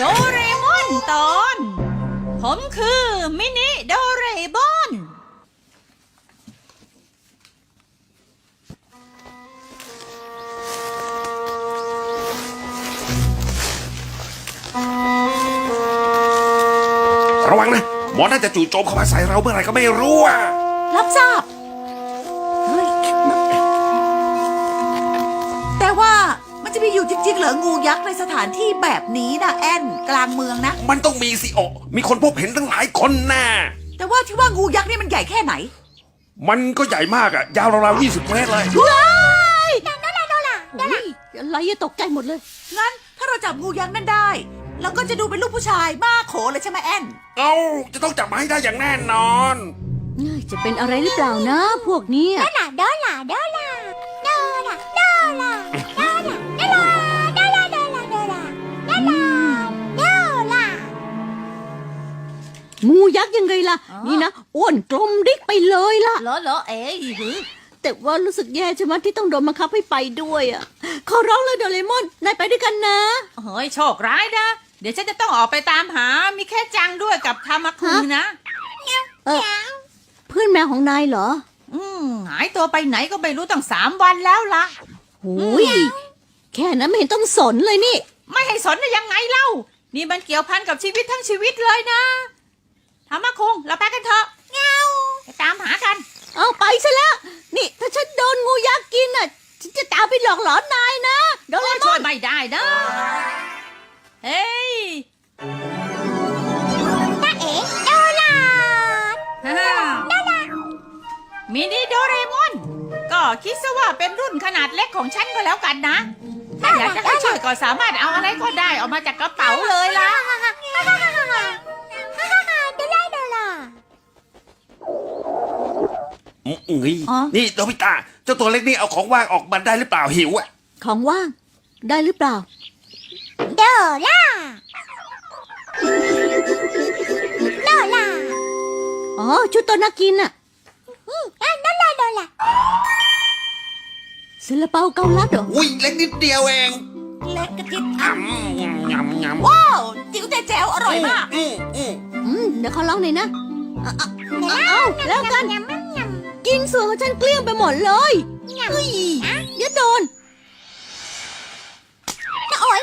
โดเรมอนตอน ผมคือมินิโดเรมอน ระวังนะหมอน่าจะจู่โจมเข้ามาใส่เราเมื่อไหร่ก็ไม่รู้อะรับทราบเฮ้ยแต่ว่า มันจะมีอยู่จริงๆเหรองูยักษ์ในสถานที่แบบนี้นะแอนกลางเมืองนะ มันต้องมีสิโอมีคนพบเห็นตั้งหลายคนน่ะ แต่ว่าที่ว่างูยักษ์นี่มันใหญ่แค่ไหน มันก็ใหญ่มากอะยาวราวๆยี่สิบเมตรเลย ว้ายโอ้ยอะไรอะตกใจหมดเลย งั้นถ้าเราจับงูยักษ์นั่นได้เราก็จะดูเป็นลูกผู้ชายมากโขเลยใช่ไหมแอน เอ้า จะต้องจับมาให้ได้อย่างแน่นอน จะเป็นอะไรหรือเปล่านะ พวกเนี้ย ดอลลาร์ดอลลาร์ดอลลา ยักษ์ยังไงล่ะ อ๋อ นี่นะอ้วนกลมดิกไปเลยล่ะ เหรอเหรอเอ๋ยหือแต่ว่ารู้สึกแย่ใช่ไหมที่ต้องโดนบังคับให้ไปด้วยอะขอร้องเลยโดเรมอนนายไปด้วยกันนะ เฮ้ยโชคร้ายนะ เดี๋ยวฉันจะต้องออกไปตามหา มีแค่จังด้วยกับทามาคุนะ เออเพื่อนแมวของนายเหรออืมหายตัวไปไหนก็ไม่รู้ตั้งสามวันแล้วล่ะโอ้ยแค่นั้นไม่เห็นต้องสนเลยนี่ ไม่ให้สนได้ยังไงเล่า นี่มันเกี่ยวพันกับชีวิตทั้งชีวิตเลยนะ ทามาคุงเราไปกันเถอะเงาไปตามหากัน เอาไปซะแล้ว นี่ ถ้าฉันโดนงูยักษ์กินอะ ฉันจะตามไปหลอกหลอนนายนะโดเรมช่อวยนไม่ได้นะเฮ้ยตาเอ๋ดอลลาร์ฮ่ามินิโดเรมอน ก็คิดซะว่าเป็นรุ่นขนาดเล็กของฉันก็แล้วกันนะ ถ้าอยากจะให้ช่วยก็สามารถเอาอะไรก็ได้ออกมาจากกระเป๋าเลยล่ะ อืมอุ้ยอ๋อ นี่โนบิตะเจ้าตัวเล็กนี่เอาของว่างออกมาได้หรือเปล่าหิวอะของว่าง ได้หรือเปล่าดอลลาร์ดอลลาร์อ๋อ ชุดตัวนักกินอะอืมอะดอลลาร์ดอลลาร์ซาลาเปาเกาลัดเหรออุ้ยเล็กนิดเดียวเองเล็กกระจิบยำยำยำยำว้าวจิ๋วแต่แจ๋วอร่อยมาก อืมอืมอืมเดี๋ยวเขาลองหน่อยนะเอาเอาเอาเอาแล้วกัน ยำยำยำกิ นส่วนของฉันเกลี้ยงไปหมดเลยยำเฮ้ยอย่าโดนโอ้ย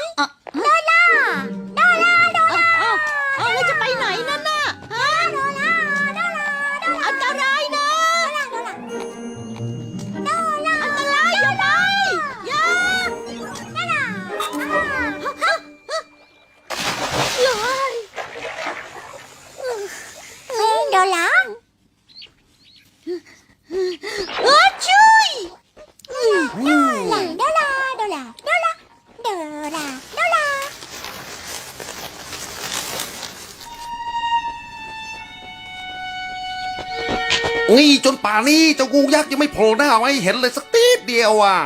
นี่จนป่านนี้เจ้างูยักษ์ยังไม่โผล่หน้ามาให้เห็นเลยสักตีดเดียวอะ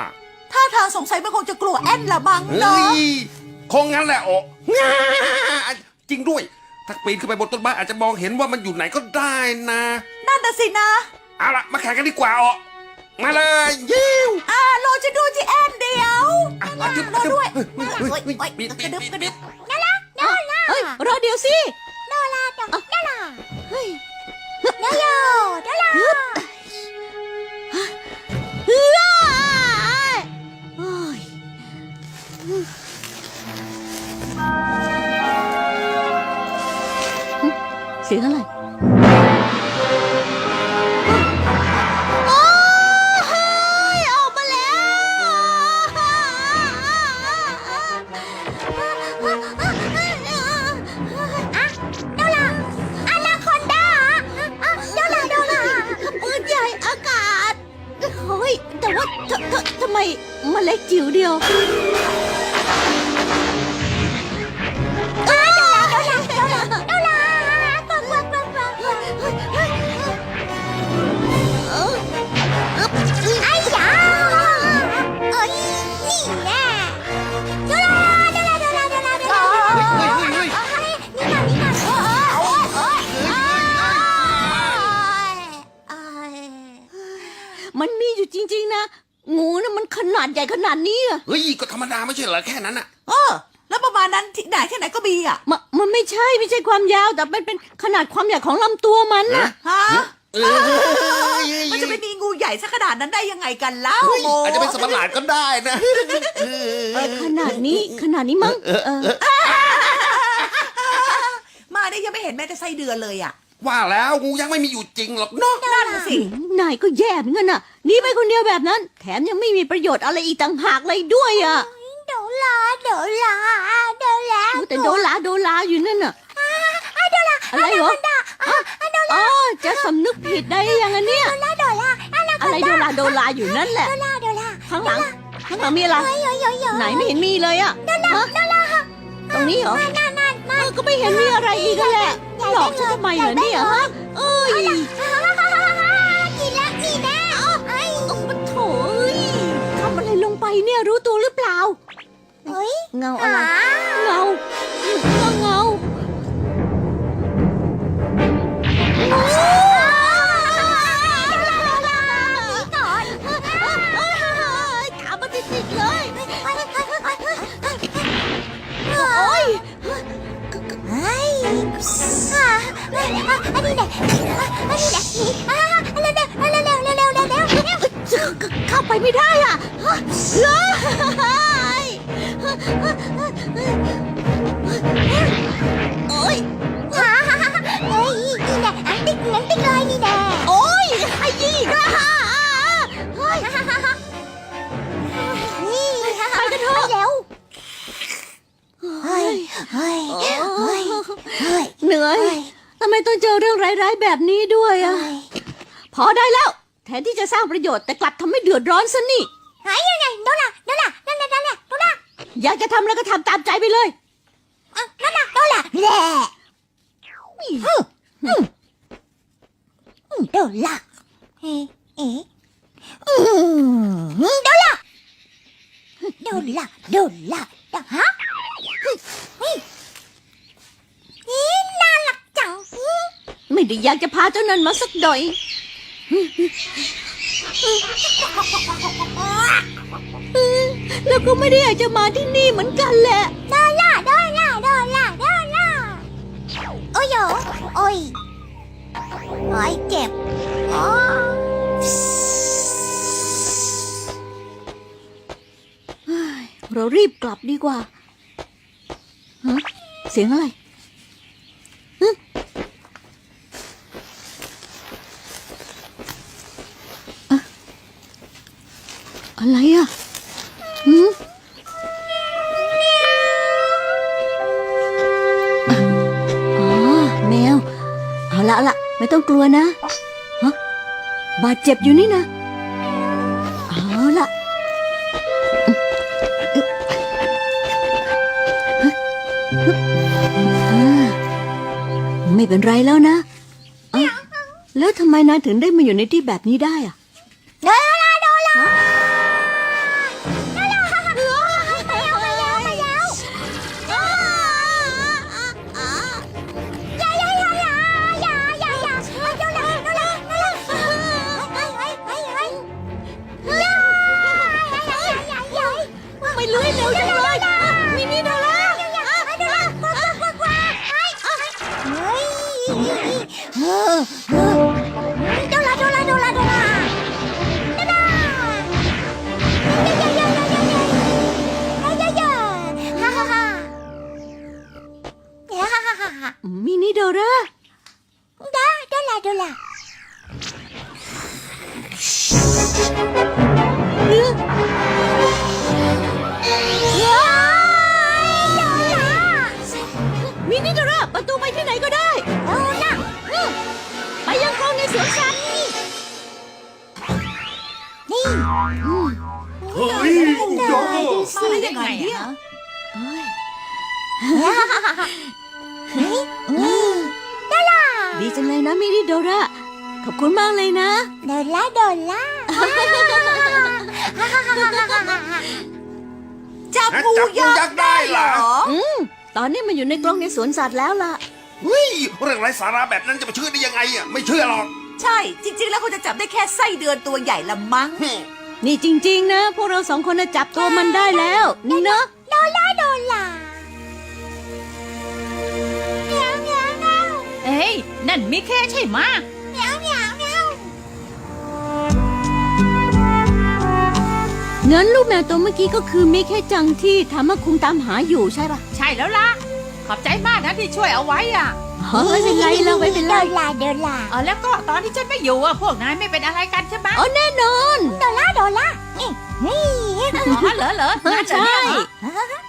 ท่าทางสงสัยมันคงจะกลัวแอนละมั้งเฮ้เนาะยคงงั้นแหละโอ้ง่าจริงด้วย ถ้าปีนขึ้นไปบนต้นไม้อาจจะมองเห็นว่ามันอยู่ไหนก็ได้นะ นั่นน่ะสินะ เอาละมาแข่งกันดีกว่าอ๋อมาเลยยิวอ่ารอจะดูที่แอนเดียวอะอะจึ๊บรอด้วยเฮ้ยเฮ้ยเฮ้ยโอ๊ยโอ๊ยปิดกปิระดดึบปิดกระดึบดอลลาร์ดอลลาร์เฮ้ยรอเดี๋ยวสิดอลลาร์ดอลดอลลาร์เฮ้ย โยโย่โยโย่ฮ้โอ้ยเสียงอะไร โอ้ยโอ้ยมันมีอยู่จริง ๆ นะ งูนะมันขนาดใหญ่ขนาดนี้อะเฮ้ยก็ธรรมดาไม่ใช่เหรอแค่นั้นอะเออ แล้วประมาณมาณนั้นที่ไหนที่ไหนก็มีอะมันมันไม่ใช่ไม่ใช่ความยาวแต่มันเป็นขนาดความใหญ่ของลำตัวมันน่ะฮะเอ้ยมันจะไปมีงูใหญ่สักขนาดนั้นได้ยังไงกันเล่าเฮ้ยโมอาจจะเป็นสมหลาดก็ได้นะเออขนาดนี้ขนาดนี้มั้งเออมาเนี่ยยังไม่เห็นแม้แต่ไส้เดือนเลยอะ ว่าแล้วงูยักษ์ไม่มีอยู่จริงหรอกเนาะนั่นน่ะสิ นายก็แย่เหมือนกันน่ะหนีไปคนเดียวแบบนั้น แถมยังไม่มีประโยชน์อะไรอีกต่างหากเลยด้วยอะโดลาโดลาโดลาแต่โดนลาโดนลาอยู่นั่นน่ะอะไรเหรออ๋อจะสำนึกผิดได้ยังไงเนี่ยโดลาโดลาอะไรอะไรโดนลาโดนลาอยู่นั่นแหละโดลาโดลาข้างหลังข้างหลังมีอะไรเฮ้ยเฮ้ยเฮ้ยเฮ้ยไหนไม่เห็นมีเลยอะฮะตรงนี้เหรอนั่นนั่นนั่นเออก็ไม่เห็นมีอะไรอีกนั่นแหละ หลอกฉันทำไมเหรอเนี่ยฮะเอ้ยกินแล้วนี่แน่เอ้ยโอ้มันโถยทำอะไรลงไปเนี่ยรู้ตัวหรือเปล่า เฮ้ยเงาอะไรหาเงา อันนี้แหละอันนี้แหละนี่อ่าเร็วเร็วเร็วเร็วเร็วเร็วเร็วเข้าไปไม่ได้อะเฮ้ยโอ้ยฮ่าฮ่าฮ่าเอ้ยนี่แหละอันติ๊เล็ติ๊เลยนี่แหละโอ้ยไอ้ยี่ฮ่าฮ่าฮ่าฮ่านี่ไปกันเถอะเร็วเฮ้ยเฮ้ยเฮ้ยเหนื่อย ทำไมต้องเจอเรื่องร้ายๆแบบนี้ด้วยอะพอได้แล้ว แทนที่จะสร้างประโยชน์แต่กลับทำให้เดือดร้อนซะนี่เฮ้ยยังไงโดนละโดนละนั่นนั่นนั่นโดนละอยากจะทำแล้วก็ทำตามใจไปเลยนั่นละโดนละแหละโดนละเอ๊ะเอ๊ะโดนละโดนละโดนละฮะนี่น่ารักจัง ไม่ได้อยากจะพาเจ้านั้นมาสักหน่อย แล้วก็ไม่ได้อยากจะมาที่นี่เหมือนกันแหละโดนละโดนละโดนละโดนละโอ้ยโอ้ยโอ้ยเจ็บอ๋อเรารีบกลับดีกว่าฮะเสียงอะไรฮะอะ อะไรอะหืมอ๋อแมว เอาละเอาละไม่ต้องกลัวนะฮะบาดเจ็บอยู่นี่นะ เอาละไม่เป็นไรแล้วนะเอ้าแล้วทำไมนายถึงได้มาอยู่ในที่แบบนี้ได้อะ จังเลยนะมินิดาราขอบคุณมากเลยนะ โดนละโดนละจับฮะงูจับงูยัยักกษ์ษ์ได้ได้เหเหรรอ ออืมตอนนี้มันอยู่ในกรงในสวนสัตว์แล้วล่ะ เฮ้ยเรื่องไร้สาระแบบนั้นจะไปเชื่อได้ยังไงอะไม่เชื่อหรอกใช่ จริง ๆ แล้วเขาจะจับได้แค่ไส้เดือนตัวใหญ่ละมั้งหึนี่จริง ๆ นะ พวกเราสองคนน่ะจับตัวมันได้แล้ว นี่เนาะโดนละโดนละ นั่นมิเคใช่ไหมะเหมียวเหมียวเหมียวงั้นลูกแมวตัวเมื่อกี้ก็คือมิแค่จังที่ทำมาคุงตามหาอยู่ใช่ปะใช่แล้วล่ะ ขอบใจมากนะที่ช่วยเอาไว้อะเฮ้ยไม่เป็นไรเราไม่เป็นไรเดินลาเดินลาเออแล้วก็ตอนที่ฉันไม่อยู่อะพวกนายไม่เป็นอะไรกันใช่ไหมะอ๋อแน่นอน โดนลาโดนลานี่นี่ อ๋อเหรอเหรองั้นเหรอเนี่ยเหรอ